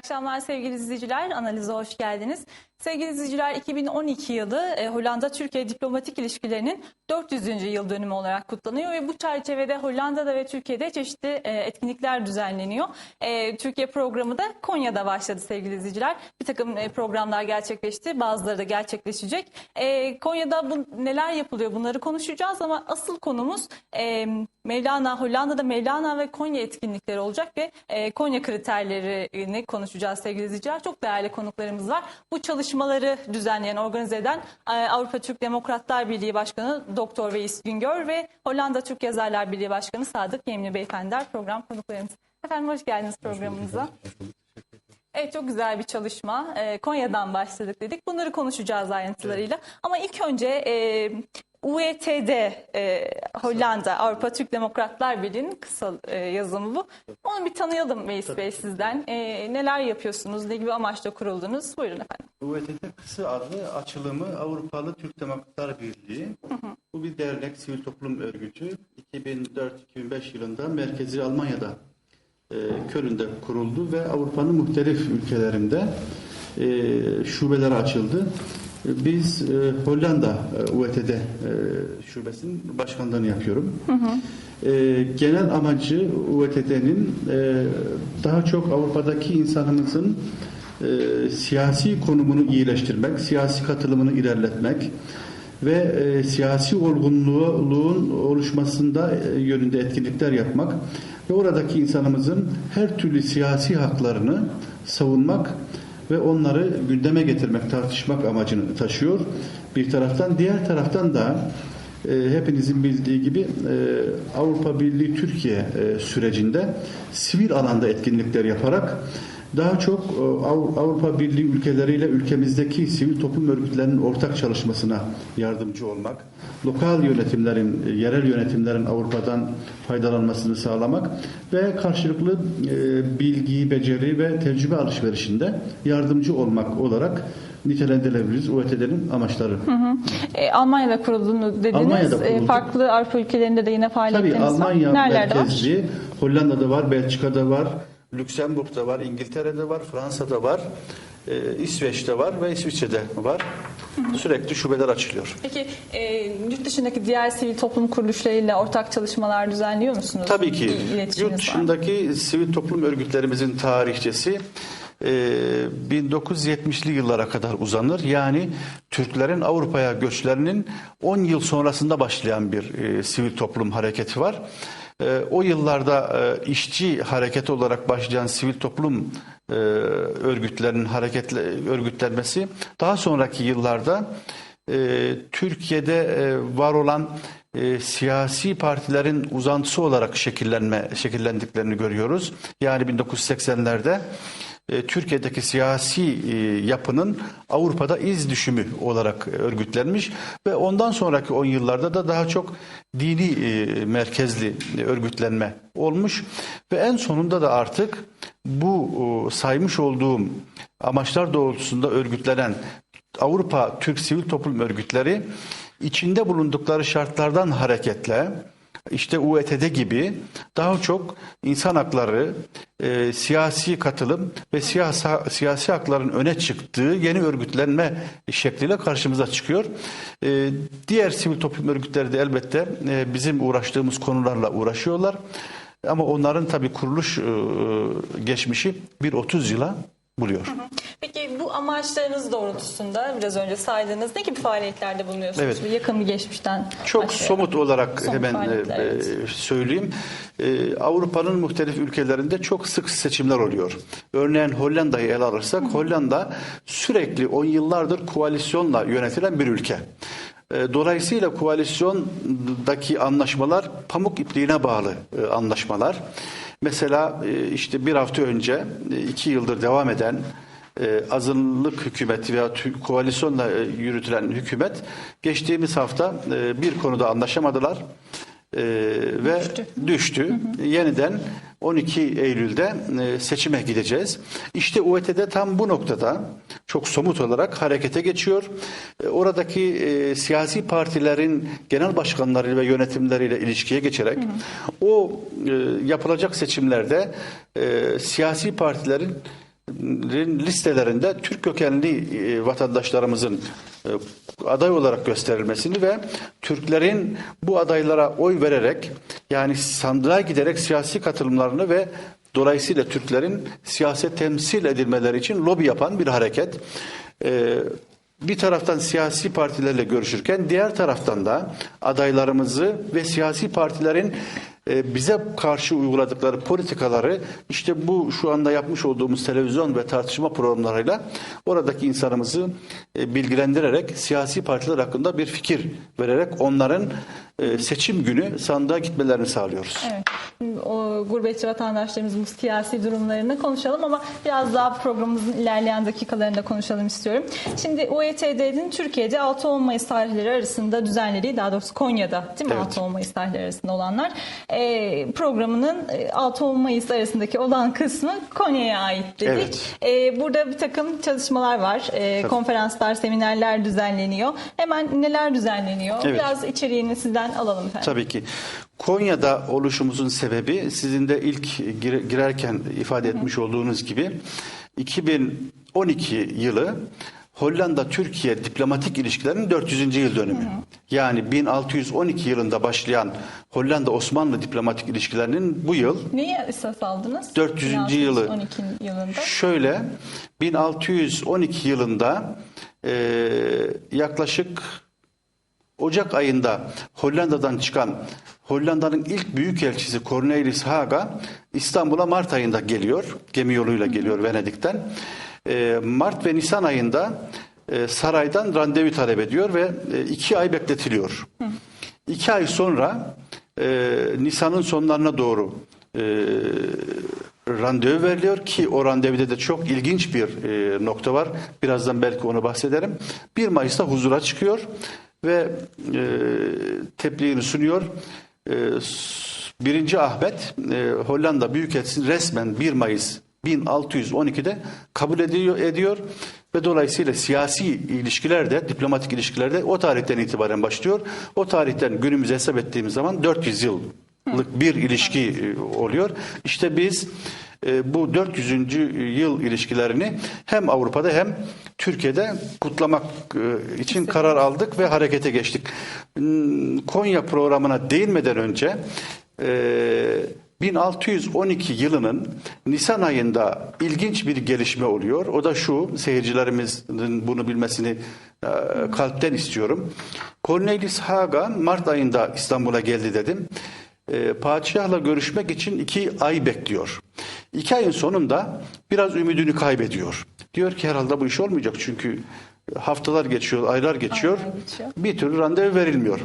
akşamlar sevgili izleyiciler. Analize hoş geldiniz. Sevgili izleyiciler 2012 yılı e, Hollanda-Türkiye diplomatik ilişkilerinin 400. yıl dönümü olarak kutlanıyor ve bu çerçevede Hollanda'da ve Türkiye'de çeşitli e, etkinlikler düzenleniyor. E, Türkiye programı da Konya'da başladı sevgili izleyiciler. Bir takım programlar gerçekleşti, bazıları da gerçekleşecek. Konya'da bu, neler yapılıyor bunları konuşacağız ama asıl konumuz Mevlana, Hollanda'da Mevlana ve Konya etkinlikleri olacak ve Konya kriterlerini konuşacağız sevgili izleyiciler. Çok değerli konuklarımız var. Bu çalışmaları düzenleyen, organize eden e, Avrupa Türk Demokratlar Birliği Başkanı Doktor Veys Güngör ve Hollanda Türk Yazarlar Birliği Başkanı Sadık Yemli Beyefendiler program konuklarımız. Efendim hoş geldiniz programımıza. Evet çok güzel bir çalışma. Ee, Konya'dan başladık dedik. Bunları konuşacağız ayrıntılarıyla. Ama ilk önce e, UETD e, Hollanda Avrupa Türk Demokratlar Birliği'nin kısa e, yazımı bu. Onu bir tanıyalım Veys Bey sizden. E, neler yapıyorsunuz? Ne gibi amaçla kuruldunuz? Buyurun efendim. UETT kısa adı açılımı Avrupalı Türk Demokratlar Birliği. Bu bir dernek, sivil toplum örgütü. 2004-2005 yılında merkezi Almanya'da e, Köln'de kuruldu ve Avrupa'nın muhtelif ülkelerinde e, şubeler açıldı. E, Biz e, Hollanda e, UETD e, şubesinin başkanlığını yapıyorum. E, genel amacı UETD'nin e, daha çok Avrupa'daki insanımızın e, siyasi konumunu iyileştirmek, siyasi katılımını ilerletmek ve e, siyasi olgunluğun oluşmasında e, yönünde etkinlikler yapmak ve oradaki insanımızın her türlü siyasi haklarını savunmak ve onları gündeme getirmek, tartışmak amacını taşıyor. Bir taraftan, diğer taraftan da e, hepinizin bildiği gibi e, Avrupa Birliği Türkiye e, sürecinde sivil alanda etkinlikler yaparak daha çok e, Av- Avrupa Birliği ülkeleriyle ülkemizdeki sivil toplum örgütlerinin ortak çalışmasına yardımcı olmak, lokal yönetimlerin, e, yerel yönetimlerin Avrupa'dan faydalanmasını sağlamak ve karşılıklı e, bilgi, beceri ve tecrübe alışverişinde yardımcı olmak olarak nitelendirilebiliriz UETD'nin amaçları. E, Almanya'da kurulduğunu dediniz. Almanya'da E, kuruldu. farklı Avrupa ülkelerinde de yine Tabii faaliyetleriniz var. Almanya Nerelerde var? merkezli, Hollanda'da var, Belçika'da var, Lüksemburg'da var, İngiltere'de var, Fransa'da var, e, İsveç'te var ve İsviçre'de var. Sürekli şubeler açılıyor. Peki e, yurt dışındaki diğer sivil toplum kuruluşlarıyla ortak çalışmalar düzenliyor musunuz? Tabii ki yurt var. dışındaki sivil toplum örgütlerimizin tarihçesi e, 1970'li yıllara kadar uzanır. Yani Türklerin Avrupa'ya göçlerinin 10 yıl sonrasında başlayan bir e, sivil toplum hareketi var. E, o yıllarda e, işçi hareketi olarak başlayan sivil toplum e, örgütlerinin hareketle örgütlenmesi daha sonraki yıllarda e, Türkiye'de var olan e, siyasi partilerin uzantısı olarak şekillenme şekillendiklerini görüyoruz. Yani 1980'lerde e, Türkiye'deki siyasi e, yapının Avrupa'da iz düşümü olarak örgütlenmiş ve ondan sonraki 10 yıllarda da daha çok dini e, merkezli örgütlenme olmuş ve en sonunda da artık bu e, saymış olduğum amaçlar doğrultusunda örgütlenen Avrupa Türk Sivil Toplum Örgütleri içinde bulundukları şartlardan hareketle işte UETD gibi daha çok insan hakları, e, siyasi katılım ve siyasi, siyasi hakların öne çıktığı yeni örgütlenme şekliyle karşımıza çıkıyor. E, diğer sivil toplum örgütleri de elbette e, bizim uğraştığımız konularla uğraşıyorlar. Ama onların tabii kuruluş e, geçmişi bir 30 yıla buluyor. Peki bu amaçlarınız doğrultusunda biraz önce saydığınız ne gibi faaliyetlerde bulunuyorsunuz? Evet. Bir yakın bir geçmişten Çok başlayalım. somut olarak Somut hemen e, evet. e, söyleyeyim. E, Avrupa'nın muhtelif ülkelerinde çok sık seçimler oluyor. Örneğin Hollanda'yı ele alırsak Hollanda sürekli 10 yıllardır koalisyonla yönetilen bir ülke. E, Dolayısıyla koalisyondaki anlaşmalar pamuk ipliğine bağlı e, anlaşmalar. Mesela e, işte bir hafta önce e, iki yıldır devam eden e, azınlık hükümeti veya koalisyonla yürütülen hükümet geçtiğimiz hafta bir konuda anlaşamadılar e, ve düştü. Yeniden 12 Eylül'de e, seçime gideceğiz. İşte UET'de tam bu noktada çok somut olarak harekete geçiyor. E, Oradaki e, siyasi partilerin genel başkanları ve yönetimleriyle ilişkiye geçerek o e, yapılacak seçimlerde e, siyasi partilerin listelerinde Türk kökenli e, vatandaşlarımızın e, aday olarak gösterilmesini ve Türklerin bu adaylara oy vererek yani sandığa giderek siyasi katılımlarını ve dolayısıyla Türklerin siyaset temsil edilmeleri için lobi yapan bir hareket. E, bir taraftan siyasi partilerle görüşürken diğer taraftan da adaylarımızı ve siyasi partilerin e, bize karşı uyguladıkları politikaları işte bu şu anda yapmış olduğumuz televizyon ve tartışma programlarıyla oradaki insanımızı e, bilgilendirerek siyasi partiler hakkında bir fikir vererek onların e, seçim günü sandığa gitmelerini sağlıyoruz. Evet. O gurbetçi vatandaşlarımızın siyasi durumlarını konuşalım ama biraz daha programımızın ilerleyen dakikalarında konuşalım istiyorum. Şimdi UETD'nin Türkiye'de 6-10 Mayıs tarihleri arasında düzenlediği, daha doğrusu Konya'da değil mi Evet. 6-10 Mayıs tarihleri arasında olanlar e, programının e, 6-10 Mayıs arasındaki olan kısmı Konya'ya ait dedik. E, burada bir takım çalışmalar var. E, konferanslar, seminerler düzenleniyor. Hemen neler düzenleniyor? Evet. Biraz içeriğini sizden alalım efendim. Tabii ki. Konya'da oluşumuzun sebebi sizin de ilk gir- girerken ifade etmiş olduğunuz gibi 2012 yılı Hollanda Türkiye diplomatik ilişkilerinin 400. yıl dönümü. Yani 1612 yılında başlayan Hollanda Osmanlı diplomatik ilişkilerinin bu yıl Neyi esas aldınız? 400. yılı. 12 yılında. Şöyle 1612 yılında e, yaklaşık Ocak ayında Hollanda'dan çıkan Hollanda'nın ilk büyükelçisi Cornelis Haga İstanbul'a Mart ayında geliyor. Gemi yoluyla geliyor Venedik'ten. E, Mart ve Nisan ayında e, saraydan randevu talep ediyor ve e, iki ay bekletiliyor. İki ay sonra e, Nisan'ın sonlarına doğru e, randevu veriliyor ki o randevuda da çok ilginç bir e, nokta var. Birazdan belki onu bahsederim. 1 Mayıs'ta huzura çıkıyor ve e, tebliğini sunuyor. E, s- Birinci Ahmet e, Hollanda Büyükelçisi'ni resmen 1 Mayıs 1612'de kabul ediyor, ediyor ve dolayısıyla siyasi ilişkiler de diplomatik ilişkiler de o tarihten itibaren başlıyor. O tarihten günümüze hesap ettiğimiz zaman 400 yıllık bir ilişki e, oluyor. İşte biz e, bu 400. yıl ilişkilerini hem Avrupa'da hem Türkiye'de kutlamak e, için karar aldık ve harekete geçtik. Konya programına değinmeden önce e, 1612 yılının Nisan ayında ilginç bir gelişme oluyor. O da şu, seyircilerimizin bunu bilmesini kalpten istiyorum. Cornelis Haga Mart ayında İstanbul'a geldi dedim. E, padişahla görüşmek için iki ay bekliyor. İki ayın sonunda biraz ümidini kaybediyor. Diyor ki herhalde bu iş olmayacak çünkü haftalar geçiyor, aylar geçiyor. Aylar geçiyor. Bir türlü randevu verilmiyor.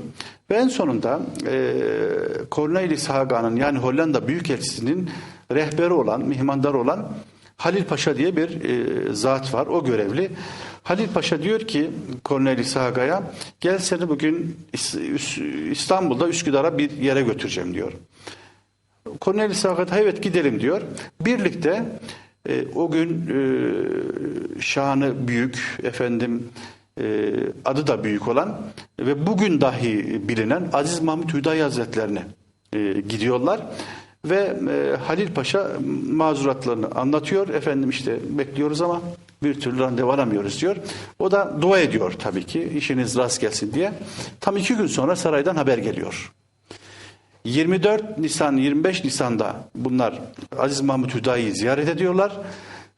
Ve en sonunda e, Cornelis Haga'nın yani Hollanda Büyükelçisi'nin rehberi olan, mihmandarı olan Halil Paşa diye bir e, zat var. O görevli. Halil Paşa diyor ki Cornelis Haga'ya gel seni bugün İstanbul'da Üsküdar'a bir yere götüreceğim diyor. Cornelis Haga evet gidelim diyor. Birlikte e, o gün e, şanı büyük efendim e, adı da büyük olan ve bugün dahi bilinen Aziz Mahmut Hüdayi Hazretlerine e, gidiyorlar ve e, Halil Paşa mazuratlarını anlatıyor. Efendim işte bekliyoruz ama bir türlü randevu alamıyoruz diyor. O da dua ediyor tabii ki işiniz rast gelsin diye. Tam iki gün sonra saraydan haber geliyor. 24 Nisan 25 Nisan'da bunlar Aziz Mahmut Hüdayi'yi ziyaret ediyorlar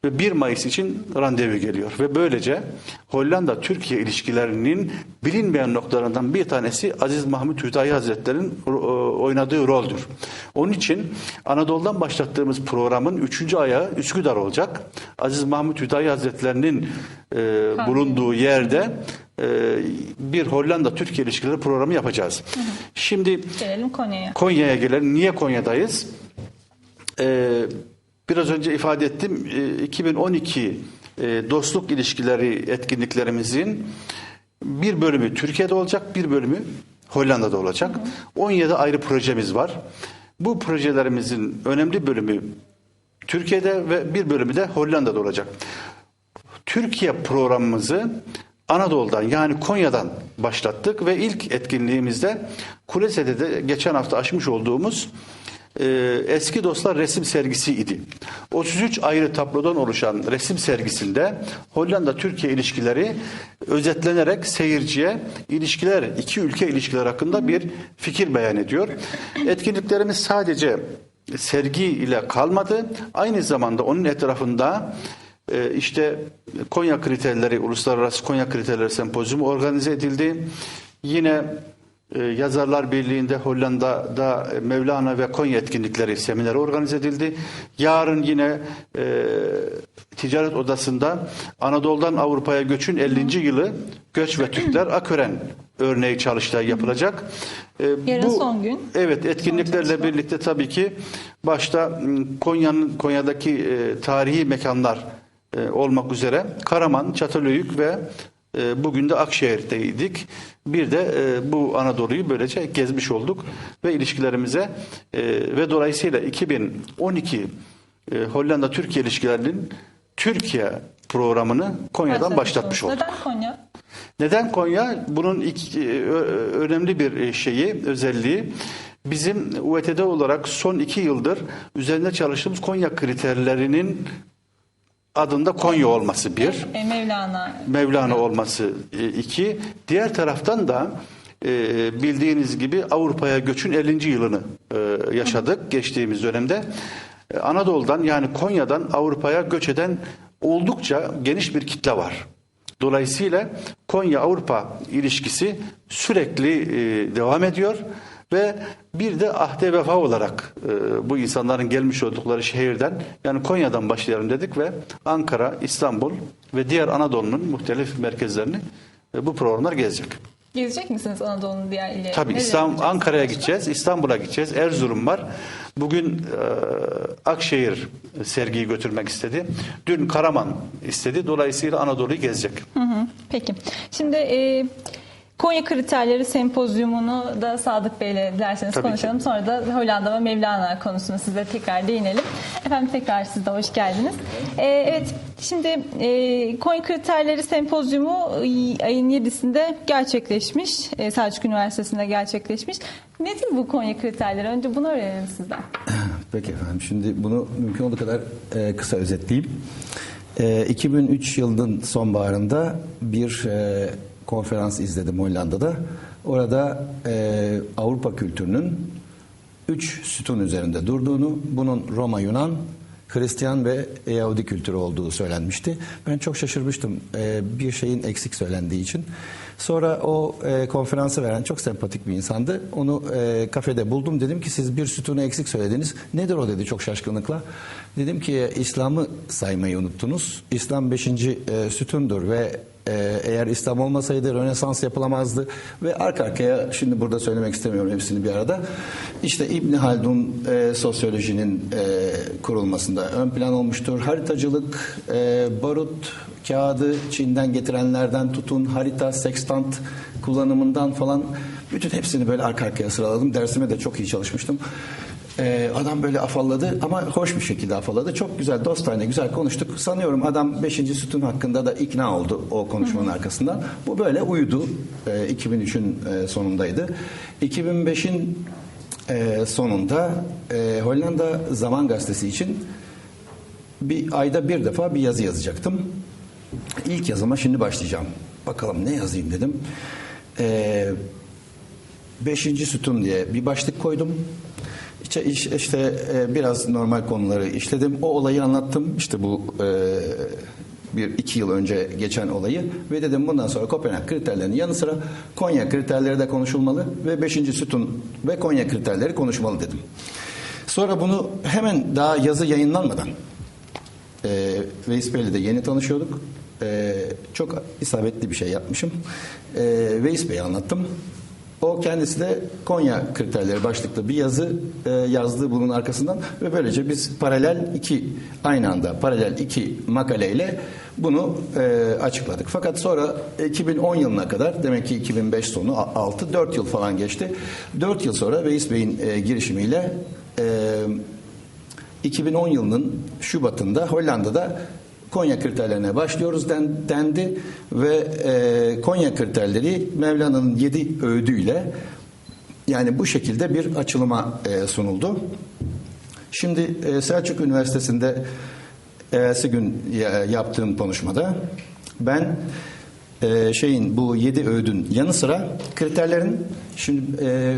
ve 1 Mayıs için randevu geliyor ve böylece Hollanda Türkiye ilişkilerinin bilinmeyen noktalarından bir tanesi Aziz Mahmut Hüdayi Hazretleri'nin e, oynadığı roldür. Onun için Anadolu'dan başlattığımız programın 3. ayağı Üsküdar olacak. Aziz Mahmut Hüdayi Hazretleri'nin e, bulunduğu yerde e, bir Hollanda Türkiye ilişkileri programı yapacağız. Şimdi Gelelim Konya'ya. Konya'ya gelelim. Niye Konya'dayız? Ee, biraz önce ifade ettim. Ee, 2012 e, dostluk ilişkileri etkinliklerimizin bir bölümü Türkiye'de olacak, bir bölümü Hollanda'da olacak. 17 ayrı projemiz var. Bu projelerimizin önemli bölümü Türkiye'de ve bir bölümü de Hollanda'da olacak. Türkiye programımızı Anadolu'dan yani Konya'dan başlattık ve ilk etkinliğimizde Kulese'de de geçen hafta açmış olduğumuz e, Eski Dostlar resim sergisi idi. 33 ayrı tablodan oluşan resim sergisinde Hollanda-Türkiye ilişkileri özetlenerek seyirciye ilişkiler, iki ülke ilişkiler hakkında bir fikir beyan ediyor. Etkinliklerimiz sadece sergi ile kalmadı. Aynı zamanda onun etrafında e, işte Konya kriterleri, Uluslararası Konya kriterleri sempozyumu organize edildi. Yine e, Yazarlar Birliği'nde Hollanda'da Mevlana ve Konya etkinlikleri semineri organize edildi. Yarın yine e, Ticaret Odası'nda Anadolu'dan Avrupa'ya göçün 50. yılı Göç ve Türkler Akören örneği çalıştay yapılacak. E, Yarın son gün. Evet etkinliklerle birlikte tabii ki başta Konya'nın Konya'daki e, tarihi mekanlar e, olmak üzere Karaman, Çatalhöyük ve e, bugün de Akşehir'deydik. Bir de e, bu Anadolu'yu böylece gezmiş olduk ve ilişkilerimize e, ve dolayısıyla 2012 e, Hollanda-Türkiye ilişkilerinin Türkiye programını Konya'dan başlatmış olduk. Neden Konya? Neden Konya? Bunun iki, e, önemli bir şeyi, özelliği. Bizim UET'de olarak son iki yıldır üzerinde çalıştığımız Konya kriterlerinin adında Konya olması bir. E, Mevlana. Mevlana olması e, iki. Diğer taraftan da e, bildiğiniz gibi Avrupa'ya göçün 50. yılını e, yaşadık geçtiğimiz dönemde. E, Anadolu'dan yani Konya'dan Avrupa'ya göç eden oldukça geniş bir kitle var. Dolayısıyla Konya-Avrupa ilişkisi sürekli e, devam ediyor ve bir de ahde vefa olarak e, bu insanların gelmiş oldukları şehirden yani Konya'dan başlayalım dedik ve Ankara, İstanbul ve diğer Anadolu'nun muhtelif merkezlerini e, bu programlar gezecek. Gezecek misiniz Anadolu'nun diğer illeri? Tabii İstanbul? Ankara'ya gideceğiz, İstanbul'a gideceğiz, Erzurum var. Bugün e, Akşehir sergiyi götürmek istedi. Dün Karaman istedi. Dolayısıyla Anadolu'yu gezecek. Hı hı, Peki. Şimdi e, Konya kriterleri sempozyumunu da Sadık Bey'le dilerseniz Tabii ki. konuşalım. Sonra da Hollanda ve Mevlana konusuna size tekrar değinelim. Efendim tekrar siz de hoş geldiniz. E, evet şimdi e, Konya kriterleri sempozyumu ayın 7'sinde gerçekleşmiş. E, Selçuk Üniversitesi'nde gerçekleşmiş. Nedir bu Konya kriterleri? Önce bunu öğrenelim sizden. Peki efendim. Şimdi bunu mümkün olduğu kadar e, kısa özetleyeyim. E, 2003 yılının sonbaharında bir e, konferans izledim Hollanda'da. Orada e, Avrupa kültürünün üç sütun üzerinde durduğunu, bunun Roma, Yunan, Hristiyan ve Yahudi kültürü olduğu söylenmişti. Ben çok şaşırmıştım e, bir şeyin eksik söylendiği için. Sonra o e, konferansı veren çok sempatik bir insandı. Onu e, kafede buldum. Dedim ki siz bir sütunu eksik söylediniz. Nedir o dedi çok şaşkınlıkla. Dedim ki İslam'ı saymayı unuttunuz. İslam beşinci e, sütundur ve eğer İslam olmasaydı Rönesans yapılamazdı ve arka arkaya şimdi burada söylemek istemiyorum hepsini bir arada. İşte İbn Haldun e, sosyolojinin e, kurulmasında ön plan olmuştur. Haritacılık, e, barut, kağıdı Çin'den getirenlerden tutun, harita, sextant kullanımından falan bütün hepsini böyle arka arkaya sıraladım. Dersime de çok iyi çalışmıştım. Ee, adam böyle afalladı ama hoş bir şekilde afalladı. Çok güzel dostane güzel konuştuk. Sanıyorum adam 5. sütun hakkında da ikna oldu o konuşmanın arkasından. Bu böyle uyudu. Ee, 2003'ün e, sonundaydı. 2005'in e, sonunda e, Hollanda Zaman Gazetesi için bir ayda bir defa bir yazı yazacaktım. İlk yazıma şimdi başlayacağım. Bakalım ne yazayım dedim. Ee, beşinci sütun diye bir başlık koydum. İşte, iş- işte e, biraz normal konuları işledim. O olayı anlattım. İşte bu e, bir iki yıl önce geçen olayı ve dedim bundan sonra Kopenhag kriterlerinin yanı sıra Konya kriterleri de konuşulmalı ve beşinci sütun ve Konya kriterleri konuşmalı dedim. Sonra bunu hemen daha yazı yayınlanmadan e, Veys Bey'le yeni tanışıyorduk. E, çok isabetli bir şey yapmışım. E, Veys Bey'e anlattım. O kendisi de Konya kriterleri başlıklı bir yazı e, yazdı bunun arkasından ve böylece biz paralel iki aynı anda paralel iki makaleyle bunu e, açıkladık. Fakat sonra 2010 yılına kadar demek ki 2005 sonu 6 4 yıl falan geçti. 4 yıl sonra Veys Bey'in e, girişimiyle e, 2010 yılının Şubat'ında Hollanda'da Konya kriterlerine başlıyoruz den, dendi ve e, Konya kriterleri Mevlana'nın yedi öğüdüyle yani bu şekilde bir açılıma e, sunuldu. Şimdi e, Selçuk Üniversitesi'nde evvelsi gün ya- yaptığım konuşmada ben e, şeyin bu yedi öğüdün yanı sıra kriterlerin şimdi e,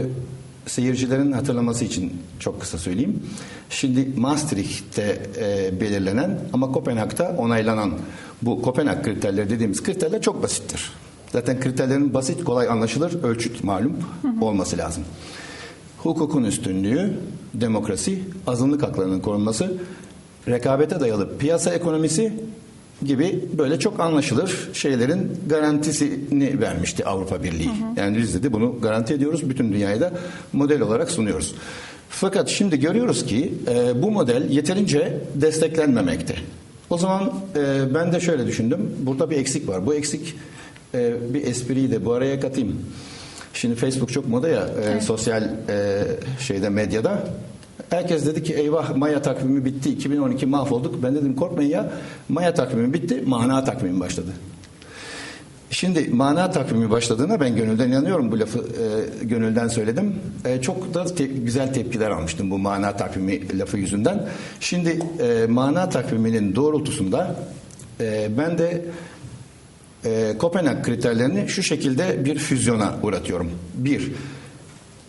seyircilerin hatırlaması için çok kısa söyleyeyim. Şimdi Maastricht'te e, belirlenen ama Kopenhag'da onaylanan bu Kopenhag kriterleri dediğimiz kriterler çok basittir. Zaten kriterlerin basit, kolay anlaşılır, ölçüt malum olması lazım. Hukukun üstünlüğü, demokrasi, azınlık haklarının korunması, rekabete dayalı piyasa ekonomisi gibi böyle çok anlaşılır şeylerin garantisini vermişti Avrupa Birliği. Yani biz de bunu garanti ediyoruz. Bütün dünyaya da model olarak sunuyoruz. Fakat şimdi görüyoruz ki e, bu model yeterince desteklenmemekte. O zaman e, ben de şöyle düşündüm. Burada bir eksik var. Bu eksik e, bir espriyi de bu araya katayım. Şimdi Facebook çok moda ya e, sosyal e, şeyde medyada. Herkes dedi ki eyvah Maya takvimi bitti 2012 mahvolduk. Ben dedim korkmayın ya Maya takvimi bitti mana takvimi başladı. Şimdi mana takvimi başladığına ben gönülden inanıyorum. Bu lafı e, gönülden söyledim. E, çok da te- güzel tepkiler almıştım bu mana takvimi lafı yüzünden. Şimdi e, mana takviminin doğrultusunda e, ben de e, Kopenhag kriterlerini şu şekilde bir füzyona uğratıyorum. Bir,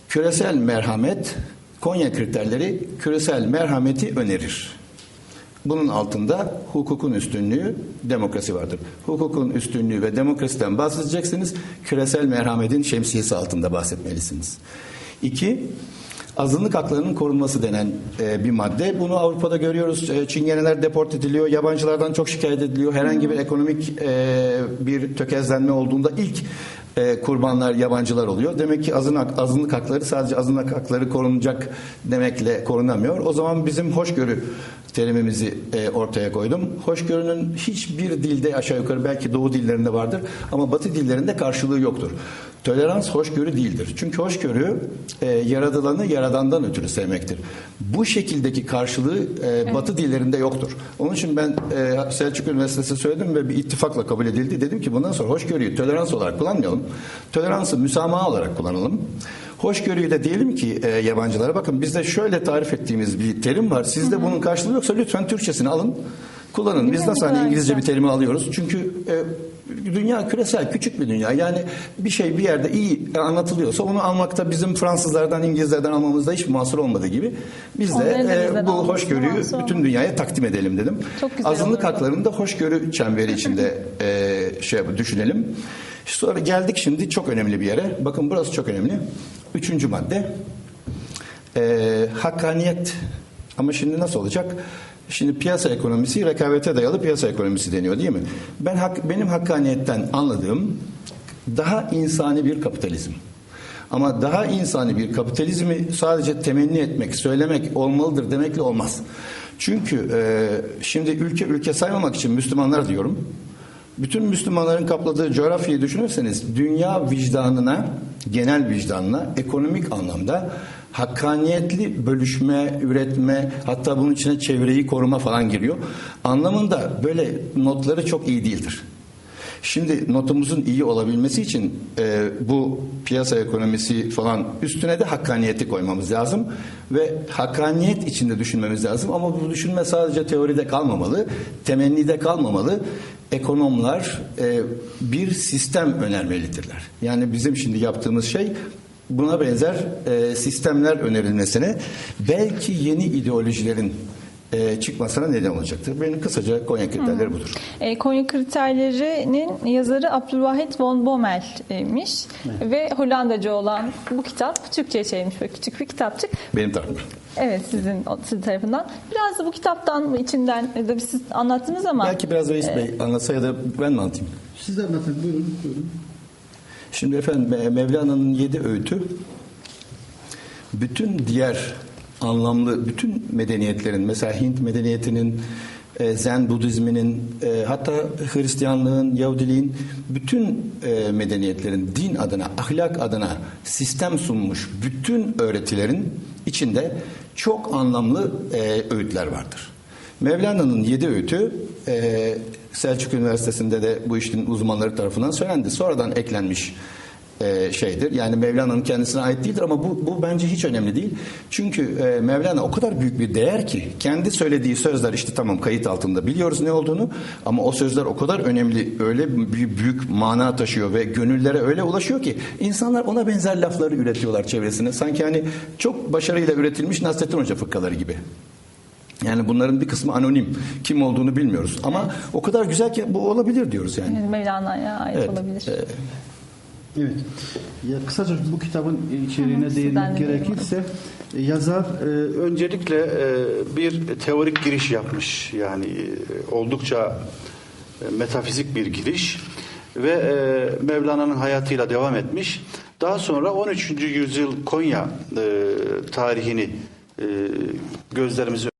küresel merhamet, Konya kriterleri küresel merhameti önerir. Bunun altında hukukun üstünlüğü, demokrasi vardır. Hukukun üstünlüğü ve demokrasiden bahsedeceksiniz. Küresel merhametin şemsiyesi altında bahsetmelisiniz. İki, azınlık haklarının korunması denen e, bir madde. Bunu Avrupa'da görüyoruz. E, Çingeneler deport ediliyor, yabancılardan çok şikayet ediliyor. Herhangi bir ekonomik e, bir tökezlenme olduğunda ilk e, kurbanlar yabancılar oluyor. Demek ki azınlık, azınlık hakları sadece azınlık hakları korunacak demekle korunamıyor. O zaman bizim hoşgörü terimimizi e, ortaya koydum. Hoşgörünün hiçbir dilde aşağı yukarı belki doğu dillerinde vardır ama batı dillerinde karşılığı yoktur. Tolerans hoşgörü değildir. Çünkü hoşgörü e, yaratılanı yaradandan ötürü sevmektir. Bu şekildeki karşılığı e, batı dillerinde yoktur. Onun için ben e, Selçuk Üniversitesi söyledim ve bir ittifakla kabul edildi. Dedim ki bundan sonra hoşgörüyü tolerans olarak kullanmayalım. Toleransı müsamaha olarak kullanalım. Hoşgörüyü de diyelim ki e, yabancılara bakın bizde şöyle tarif ettiğimiz bir terim var. Sizde bunun karşılığı yoksa lütfen Türkçesini alın. Kullanın. Biz nasıl hani İngilizce bir terimi alıyoruz. Çünkü e, dünya küresel küçük bir dünya. Yani bir şey bir yerde iyi anlatılıyorsa onu almakta bizim Fransızlardan, İngilizlerden almamızda hiç mahsur olmadığı gibi biz de Onların e, bu hoşgörüyü bütün dünyaya takdim edelim dedim. Azınlık olurdu. haklarını da hoşgörü çemberi içinde e, şey düşünelim. Sonra geldik şimdi çok önemli bir yere. Bakın burası çok önemli. Üçüncü madde. E, hakkaniyet. Ama şimdi nasıl olacak? Şimdi piyasa ekonomisi rekabete dayalı piyasa ekonomisi deniyor değil mi? Ben hak, benim hakkaniyetten anladığım daha insani bir kapitalizm. Ama daha insani bir kapitalizmi sadece temenni etmek, söylemek olmalıdır demekle olmaz. Çünkü e, şimdi ülke ülke saymamak için Müslümanlar diyorum. Bütün Müslümanların kapladığı coğrafyayı düşünürseniz dünya vicdanına, genel vicdanına ekonomik anlamda hakkaniyetli bölüşme, üretme hatta bunun içine çevreyi koruma falan giriyor. Anlamında böyle notları çok iyi değildir. Şimdi notumuzun iyi olabilmesi için e, bu piyasa ekonomisi falan üstüne de hakkaniyeti koymamız lazım ve hakkaniyet içinde düşünmemiz lazım ama bu düşünme sadece teoride kalmamalı, temennide kalmamalı. Ekonomlar e, bir sistem önermelidirler. Yani bizim şimdi yaptığımız şey buna benzer e, sistemler önerilmesine belki yeni ideolojilerin e, çıkmasına neden olacaktır. Benim kısaca Konya kriterleri budur. E, Konya kriterlerinin yazarı Abdülvahit von Bommel'miş ve Hollandacı olan bu kitap Türkçe'ye çevrilmiş böyle küçük bir kitapçık. Benim tarafımdan. Evet sizin sizin tarafından. Biraz da bu kitaptan içinden da siz anlattınız ama Belki biraz Reis Bey anlatsa ya da ben mi anlatayım? Siz de anlatın buyurun. buyurun. Şimdi efendim Me- Mevlana'nın yedi öğütü bütün diğer anlamlı bütün medeniyetlerin mesela Hint medeniyetinin e, Zen Budizminin e, hatta Hristiyanlığın, Yahudiliğin bütün e, medeniyetlerin din adına, ahlak adına sistem sunmuş bütün öğretilerin içinde çok anlamlı öğütler vardır. Mevlana'nın yedi öğütü Selçuk Üniversitesi'nde de bu işin uzmanları tarafından söylendi. Sonradan eklenmiş e, şeydir. Yani Mevlana'nın kendisine ait değildir ama bu, bu bence hiç önemli değil. Çünkü e, Mevlana o kadar büyük bir değer ki kendi söylediği sözler işte tamam kayıt altında biliyoruz ne olduğunu ama o sözler o kadar önemli öyle büyük, büyük mana taşıyor ve gönüllere öyle ulaşıyor ki insanlar ona benzer lafları üretiyorlar çevresine. Sanki hani çok başarıyla üretilmiş Nasrettin Hoca fıkraları gibi. Yani bunların bir kısmı anonim. Kim olduğunu bilmiyoruz. Ama o kadar güzel ki bu olabilir diyoruz yani. Mevlana'ya ait Evet. olabilir. Evet. Ya kısaca bu kitabın içeriğine Hı, değinmek gerekirse e, yazar Ee, öncelikle e, bir teorik giriş yapmış. Yani e, oldukça e, metafizik bir giriş ve e, Mevlana'nın hayatıyla devam etmiş. Daha sonra 13. yüzyıl Konya e, tarihini e, gözlerimize